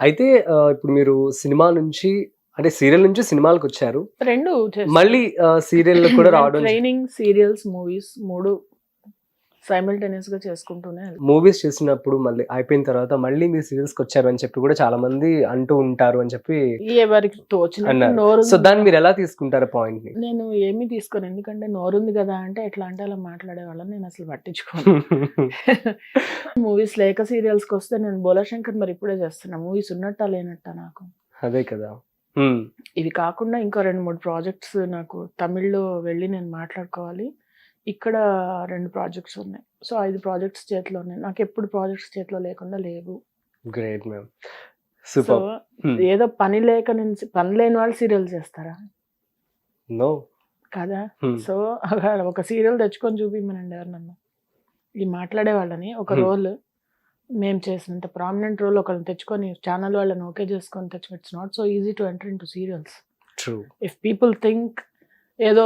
అయితే ఇప్పుడు మీరు సినిమా నుంచి అంటే సీరియల్ నుంచి సినిమాలకు వచ్చారు. రెండు మళ్ళీ ఆహ్, సీరియల్‌లో కూడా రావడం ట్రైనింగ్ సీరియల్స్ మూవీస్ మూడు సైమల్టేనియస్గా చేసుకుంటూనే. మూవీస్ చేసినప్పుడు మళ్ళీ అయిపోయిన తర్వాత మళ్ళీ మీరు సీరియల్స్‌కి వచ్చారు అని చెప్పి కూడా చాలా మంది అంటూ ఉంటారు అని చెప్పి ఎవరికి అన్నారు. నోరు సో దాన్ని మీరు ఎలా తీసుకుంటారు పాయింట్‌ని? నేను ఏమీ తీసుకోను ఎందుకంటే నోరుంది కదా అంటే ఎట్లా అంటే అలా మాట్లాడే వాళ్ళని నేను అసలు పట్టించుకోను మూవీస్ లేక సీరియల్స్కి వస్తే నేను బోలాశంకర్ మరి ఇప్పుడే చేస్తున్నా మూవీస్ ఉన్నట్టా లేనట్టా నాకు అదే కదా! ఇవి కాకుండా ఇంకో రెండు మూడు ప్రాజెక్ట్స్ నాకు తమిళ్ళో వెళ్ళి నేను మాట్లాడుకోవాలి ఇక్కడ రెండు ప్రాజెక్ట్స్ ఉన్నాయి సో ఐదు ప్రాజెక్ట్స్ చేతిలో ఉన్నాయి నాకు ఎప్పుడు ప్రాజెక్ట్స్ చేతిలో లేకుండా లేవు గ్రేట్ మ్యామ్. సో. ఏదో పని లేక నేను పని లేని వాళ్ళు సీరియల్ చేస్తారా నో. కదా. సో ఒక సీరియల్ తెచ్చుకొని చూపిమ్మనండి ఎవరినన్నా ఈ మాట్లాడే వాళ్ళని ఒక Hmm. రోల్ మేము చేసినంత ప్రామినెంట్ రోల్ ఒకరిని తెచ్చుకొని ఛానల్ వాళ్ళని ఓకే చేసుకొని తెచ్చు it's not so easy to enter in to serials. If people think ఏదో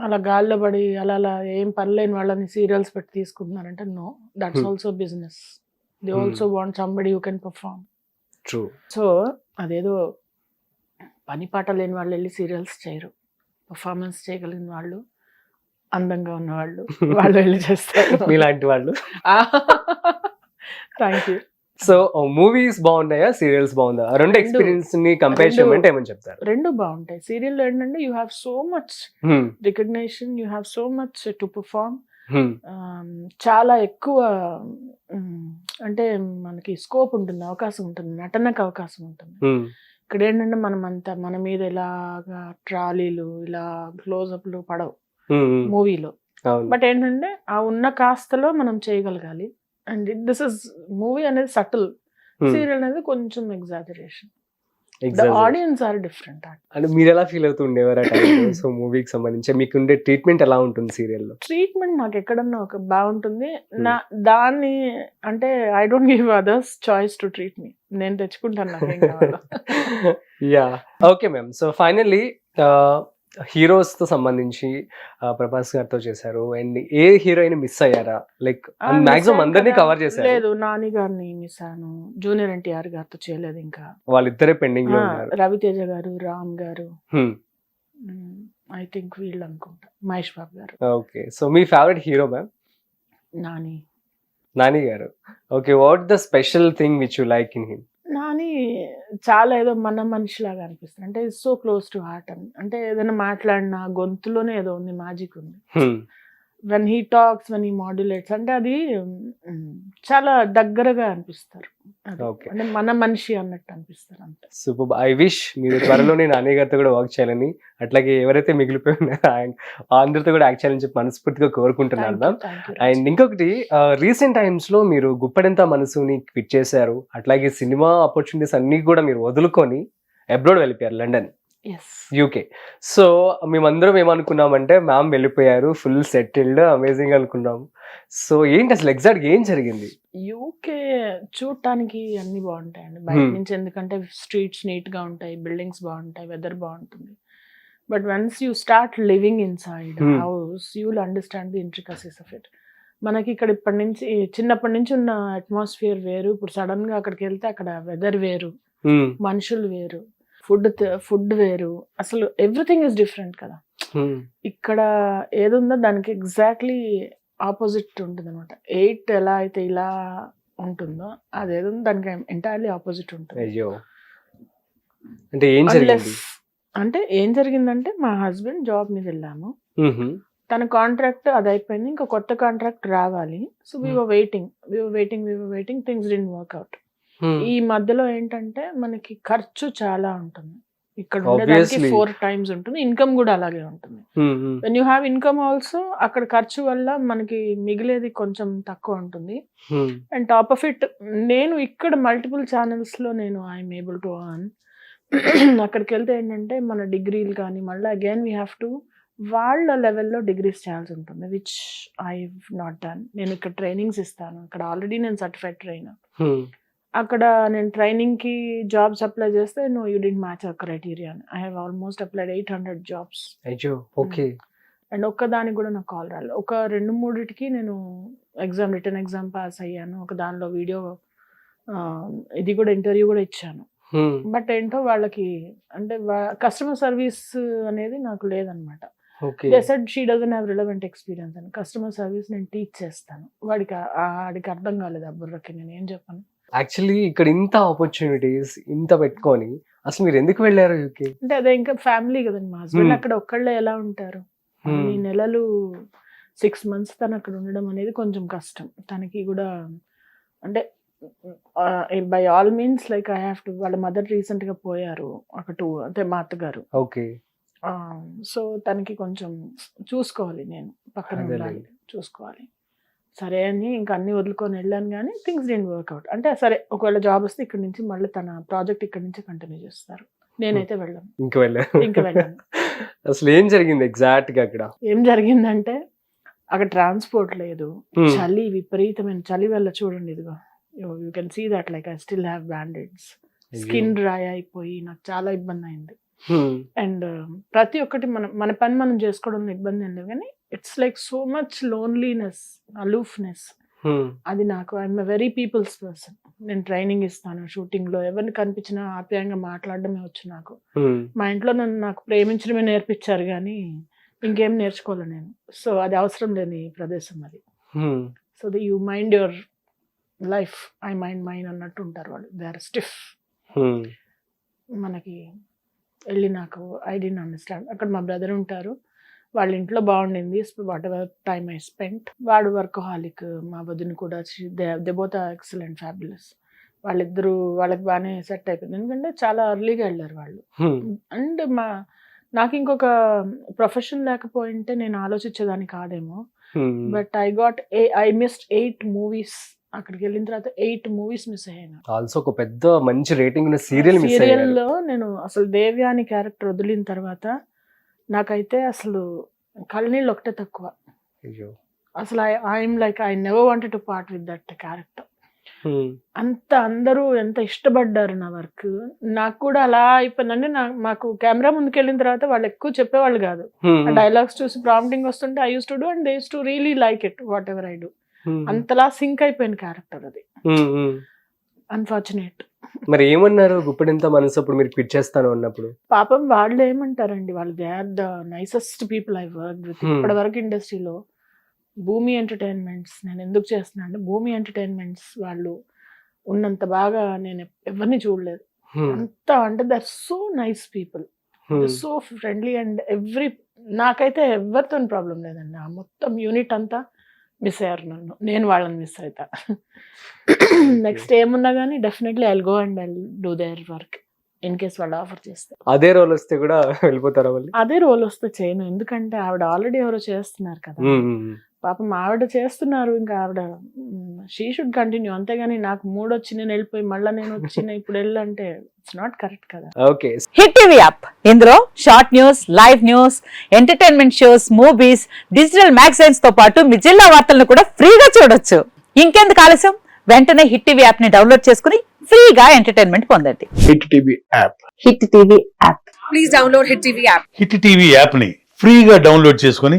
అలా గాల్లో పడి అలా అలా ఏం పనిలేని వాళ్ళని సీరియల్స్ పెట్టి తీసుకుంటున్నారంటే no that's. Also business they. Also want somebody you can perform true. So అదేదో పని పాట లేని వాళ్ళు వెళ్ళి సీరియల్స్ చేయరు పర్ఫార్మెన్స్ చేయగలిగిన వాళ్ళు అందంగా ఉన్నవాళ్ళు వాళ్ళు వెళ్ళి చేస్తారు మీలాంటి వాళ్ళు. థ్యాంక్ యూ సో మూవీస్ బాగున్నాయా? సీరియల్స్ బాగుందా? రెండు. ఎక్స్‌పీరియన్స్ని కంపేర్. చేయమంటే ఏమని చెప్తారు? రెండు బాగుంటాయి సీరియల్లో ఏంటంటే you have so much. Recognition you have so much to perform hmm. చాలా ఎక్కువ అంటే మనకి స్కోప్ ఉంటుంది అవకాశం ఉంటుంది నటనకు అవకాశం ఉంటుంది. ఇక్కడ ఏంటంటే మనం అంతా మన మీద ఇలాగా ట్రాలీలు ఇలా క్లోజప్లు పడవు. మూవీలో. బట్ ఏంటంటే ఆ ఉన్న కాస్తలో మనం చేయగలగాలి అండ్ దిస్ ఇస్ మూవీ అనేది సటిల్. హ్మ్. సీరియల్ అనేది కొంచెం ఎగ్జాజరేషన్. ఆడియన్స్ ఆర్ డిఫరెంట్ అంటే మీరు ఎలా ఫీల్ అవుతూ ఉండేవారు? సో మూవీకి సంబంధించి మీకు ఉండే ట్రీట్మెంట్ ఎలా ఉంటుంది సీరియల్‌లో? ట్రీట్మెంట్ నాకు ఎక్కడన్నా ఒక బాగుంటుంది. నా దాన్ని అంటే I don't give others choice to treat me నేను తెచ్చుకుంటాను yeah okay ma'am so finally హీరోస్తో సంబంధించి ప్రభాస్ గారితో చేశారు. అండ్ ఏ హీరోయిన్ మిస్ అయ్యారా? లైక్ మాక్సిమం అందరినీ. కవర్ చేశారు. లేదు నాని గారిని మిస్ అయ్యాను. జూనియర్ ఎన్టీఆర్ గారితో చేయలేదు ఇంకా. వాళ్ళిద్దరే పెండింగ్లో ఉన్నారు. రవితేజ గారు రామ్ గారు. ఐ థింక్ వీళ్ళు అనుకుంటా. Mahesh Babu garu. Okay. So me favourite hero ma'am? Nani. Nani garu. Okay. What the special thing which you like in him? Nani చాలా ఏదో మన మనిషిలాగా అనిపిస్తుంది. అంటే సో క్లోజ్ టు హార్ట్ అని. అంటే ఏదైనా మాట్లాడినా గొంతులోనే ఏదో ఉంది మ్యాజిక్ ఉంది. When he talks when he modulates అంటే అది చాలా దగ్గరగా అనిపిస్తారు. అంటే మన మనిషి అన్నట్టు అనిపిస్తారు అంతే. సూపర్ ఐ విష్ మీరు త్వరలోనే నాని గారితో కూడా వర్క్ చేయాలని అట్లాగే ఎవరైతే మిగిలిపోయి ఉన్నారో ఆయన- అందరితో కూడా యాక్ట్ చేయాలని చెప్పి మనస్ఫూర్తిగా కోరుకుంటున్నాను మ్యామ్ అండ్ ఇంకొకటి రీసెంట్ టైమ్స్లో మీరు గుప్పడెంత మనసుని క్విట్ చేశారు. అట్లాగే సినిమా ఆపర్చునిటీస్ అన్ని కూడా మీరు వదులుకొని అబ్రాడ్ వెళ్ళిపోయారు లండన్ యూకే సో మేమందరం ఏమనుకున్నామంటే మ్యామ్ వెళ్ళిపోయారు ఫుల్ సెటిల్డ్ అమేజింగ్ అనుకున్నాం సో ఏంటి అసలు ఎగ్జాక్ట్ ఏం జరిగింది? యూకే చూడటానికి అన్ని బాగుంటాయండి. బయట Hmm. నుంచి ఎందుకంటే స్ట్రీట్స్ నీట్గా ఉంటాయి బిల్డింగ్స్ బాగుంటాయి వెదర్ బాగుంటుంది. But once you start living in side. House you will understand the intricacies of it మనకి ఇక్కడ ఇప్పటి నుంచి చిన్నప్పటి నుంచి ఉన్న అట్మాస్ఫియర్ వేరు. ఇప్పుడు సడన్గా అక్కడికి వెళ్తే అక్కడ వెదర్ వేరు. Hmm. మనుషులు వేరు. ఫుడ్ ఫుడ్ వేరు. అసలు ఎవ్రీథింగ్ ఇస్ డిఫరెంట్ కదా. ఇక్కడ ఏదుందో దానికి ఎగ్జాక్ట్లీ ఆపోజిట్ ఉంటుంది అనమాట ఎయిట్ ఎలా అయితే ఇలా ఉంటుందో అదేదో దానికి ఎంటైర్లీ ఆపోజిట్ ఉంటుంది. అంటే ఏం జరిగింది? అంటే ఏం జరిగిందంటే మా హస్బెండ్ జాబ్ మీద వెళ్ళాము. తన కాంట్రాక్ట్ అది అయిపోయింది. ఇంకా కొత్త కాంట్రాక్ట్ రావాలి. So we. Waiting we waiting we waiting things the work out Hmm. ఈ మధ్యలో ఏంటంటే మనకి ఖర్చు చాలా ఉంటుంది. ఇక్కడ ఉండేదానికి Obviously. ఫోర్ టైమ్స్ ఉంటుంది. ఇన్కమ్ కూడా అలాగే ఉంటుంది. When you have income also అక్కడ ఖర్చు వల్ల మనకి మిగిలేది కొంచెం తక్కువ ఉంటుంది. అండ్ టాప్ ఆఫ్ ఇట్ నేను ఇక్కడ మల్టిపుల్ ఛానల్స్లో నేను ఐఎమ్ ఏబుల్ టు అర్న్ అక్కడికి వెళ్తే ఏంటంటే మన డిగ్రీలు కానీ మళ్ళీ అగైన్ వీ హ్యావ్ టు వాళ్ళ లెవెల్లో డిగ్రీస్ చేయాల్సి ఉంటుంది విచ్ ఐ నాట్ డన్ నేను ఇక్కడ ట్రైనింగ్స్ ఇస్తాను. అక్కడ ఆల్రెడీ నేను సర్టిఫైడ్ ట్రైనర్. అక్కడ నేను ట్రైనింగ్కి జాబ్స్ అప్లై చేస్తే no you didn't match our criteria I have almost applied eight hundred jobs. అయ్యో ఓకే. అండ్ ఒక్కదానికి కూడా నాకు కాల్ రాలేదు. ఒక రెండు మూడిటికి నేను ఎగ్జామ్ రిటర్న్ ఎగ్జామ్ పాస్ అయ్యాను. ఒక దానిలో వీడియో ఇది కూడా ఇంటర్వ్యూ కూడా ఇచ్చాను. హ్మ్. బట్ ఏంటో వాళ్ళకి అంటే కస్టమర్ సర్వీస్ అనేది నాకు లేదనమాట. Said she doesn't have relevant experience అని. కస్టమర్ సర్వీస్ నేను టీచ్ చేస్తాను. వాడికి ఆ- ఆ- వాడికి అర్థం కాలేదు ఆ బుర్రకి నేను ఏం చెప్పను. యాక్చువల్లీ ఇక్కడ ఇంత ఆపర్చునిటీస్ ఇంత పెట్టుకొని అసలు మీరు ఎందుకు వెళ్ళారు యూకే అంటే అదే ఇంకా ఫ్యామిలీ కదండి. మా హస్బెండ్ Hmm. అక్కడ ఒక్కళ్ళే ఎలా ఉంటారు? ఈ నెలలు సిక్స్ మంత్స్ తను అక్కడ ఉండడం అనేది కొంచెం కష్టం. తనకి కూడా అంటే by all means like I have to వాళ్ళ మదర్ రీసెంట్గా పోయారు. ఒక టూ అంటే మా అత్తగారు. ఓకే సో తనకి కొంచెం చూసుకోవాలి నేను. పక్కన చూసుకోవాలి. సరే అని ఇంకా అన్ని వదులుకొని వెళ్ళాను కానీ థింగ్స్ డెంట్ వర్క్అవుట్ అంటే సరే ఒకవేళ జాబ్ వస్తే ఇక్కడ నుంచి మళ్ళీ తన ప్రాజెక్ట్ ఇక్కడ నుంచి కంటిన్యూ చేస్తారు. నేనైతే వెళ్ళను. ఇంక వెళ్ళారు ఇంకా వెళ్ళను. అసలు ఏం జరిగింది ఎగ్జాక్ట్గా అక్కడ? ఏం జరిగిందంటే అక్కడ ట్రాన్స్పోర్ట్ లేదు. హ్మ్. చలి విపరీతమైన చలి వల్ల చూడండి ఇదిగో. You can see that like I still have band-aids skin dry అయిపోయి నాకు చాలా ఇబ్బంది అయింది. అండ్ ప్రతి ఒక్కటి మనం మన పని మనం చేసుకోవడంలో ఇబ్బంది ఏం లేదు కానీ it's like so much loneliness aloofness. అది నాకు I'm a very people's person నేను ట్రైనింగ్ ఇస్తాను షూటింగ్లో ఎవరిని కనిపించినా ఆప్యాయంగా మాట్లాడడమే వచ్చు నాకు. హ్మ్. మా ఇంట్లో నన్ను నాకు ప్రేమించడమే నేర్పించారు కానీ ఇంకేం నేర్చుకోలే నేను. సో అది అవసరం లేని ప్రదేశం అది. So the you mind your life I mind mind అన్నట్టు ఉంటారు వాళ్ళు. They are stiff. మనకి వెళ్ళి నాకు ఐ డెంట్ అండర్స్టాండ్ అక్కడ మా బ్రదర్ ఉంటారు. వాళ్ళ ఇంట్లో బాగుండింది whatever time I spent. వాడు వర్కహాలిక్ మా వదిన కూడా దే బోత్ ఎక్సలెంట్ ఫ్యాబులస్. వాళ్ళిద్దరూ వాళ్ళకి బాగానే సెట్ అయిపోయింది. ఎందుకంటే చాలా ఎర్లీగా వెళ్ళారు వాళ్ళు. అండ్ మా నాకు ఇంకొక ప్రొఫెషన్ లేకపోయింటే నేను ఆలోచించేదాన్ని కాదేమో. But I got I missed eight movies. అక్కడికి వెళ్ళిన తర్వాత ఎయిట్ మూవీస్ మిస్ అయ్యాను. ఆల్సో ఒక పెద్ద మంచి రేటింగ్ సీరియల్ సీరియల్లో నేను అసలు దేవ్యాని క్యారెక్టర్ వదిలిన తర్వాత నాకైతే అసలు కళ్ళనీళ్ళు ఒకటే తక్కువ. అయ్యో. అసలు I I'm like I never wanted to part with that character. అంత అందరూ ఎంత ఇష్టపడ్డారు నా వర్క్. నాకు కూడా అలా అయిపోయిందంటే నా మాకు కెమెరా ముందుకు వెళ్ళిన తర్వాత వాళ్ళు ఎక్కువ చెప్పేవాళ్ళు కాదు. డైలాగ్స్ చూసి ప్రాంప్టింగ్ వస్తుంటే I use to do and they to really like it whatever I do. అంతలా సింక్ అయిపోయిన క్యారెక్టర్ అది. అన్ఫార్చునేట్ మరి ఏమన్నారు? గుప్పెడంత మనసు అప్పుడు మీరు క్విట్ చేస్తాను అన్నప్పుడు? పాపం వాళ్ళు ఏమంటారండి? వాళ్ళు they are the nicest people I work with. ఇప్పటి వరకు ఇండస్ట్రీలో భూమి ఎంటర్టైన్మెంట్స్ నేను ఎందుకు చేస్తున్నా అంటే భూమి ఎంటర్టైన్మెంట్స్ వాళ్ళు ఉన్నంత బాగా నేను ఎవరిని చూడలేదు. అంత అంటే they're so nice people. So friendly and every నాకైతే ఎవరితో ప్రాబ్లం లేదండి. ఆ మొత్తం యూనిట్ అంతా మిస్ అయ్యారు నన్ను. నేను వాళ్ళని మిస్ అవుతా నెక్స్ట్ ఏమున్నా కానీ definitely I'll go and I do their work in case వాళ్ళు ఆఫర్ చేస్తే. అదే రోల్ వస్తే కూడా వెళ్ళిపోతారా అదే రోల్ వస్తే చేయను. ఎందుకంటే ఆవిడ ఆల్రెడీ ఎవరో చేస్తున్నారు కదా. పాపం ఆవిడ చేస్తున్నారు ఇంకా ఆవిడ షీ షుడ్ కంటిన్యూ అంతేగాని నాకు మూడు వచ్చి నేను వెళ్ళిపోయి మళ్ళీ నేను వచ్చిన ఇప్పుడు వెళ్ళంటే ఇట్స్ నాట్ కరెక్ట్ కదా. ఓకే. Hit TV app. ఇందులో short news live news entertainment shows movies digital మ్యాగజైన్స్తో పాటు మీ జిల్లా వార్తలను కూడా ఫ్రీగా చూడొచ్చు. ఇంకెందుకు ఆలస్యం? వెంటనే హిట్ టీవీ యాప్ని డౌన్లోడ్ చేసుకుని ఫ్రీగా ఎంటర్టైన్మెంట్ పొందండి. Hit TV app. Hit TV app. Hit TV యాప్ని ఫ్రీగా డౌన్లోడ్ చేసుకొని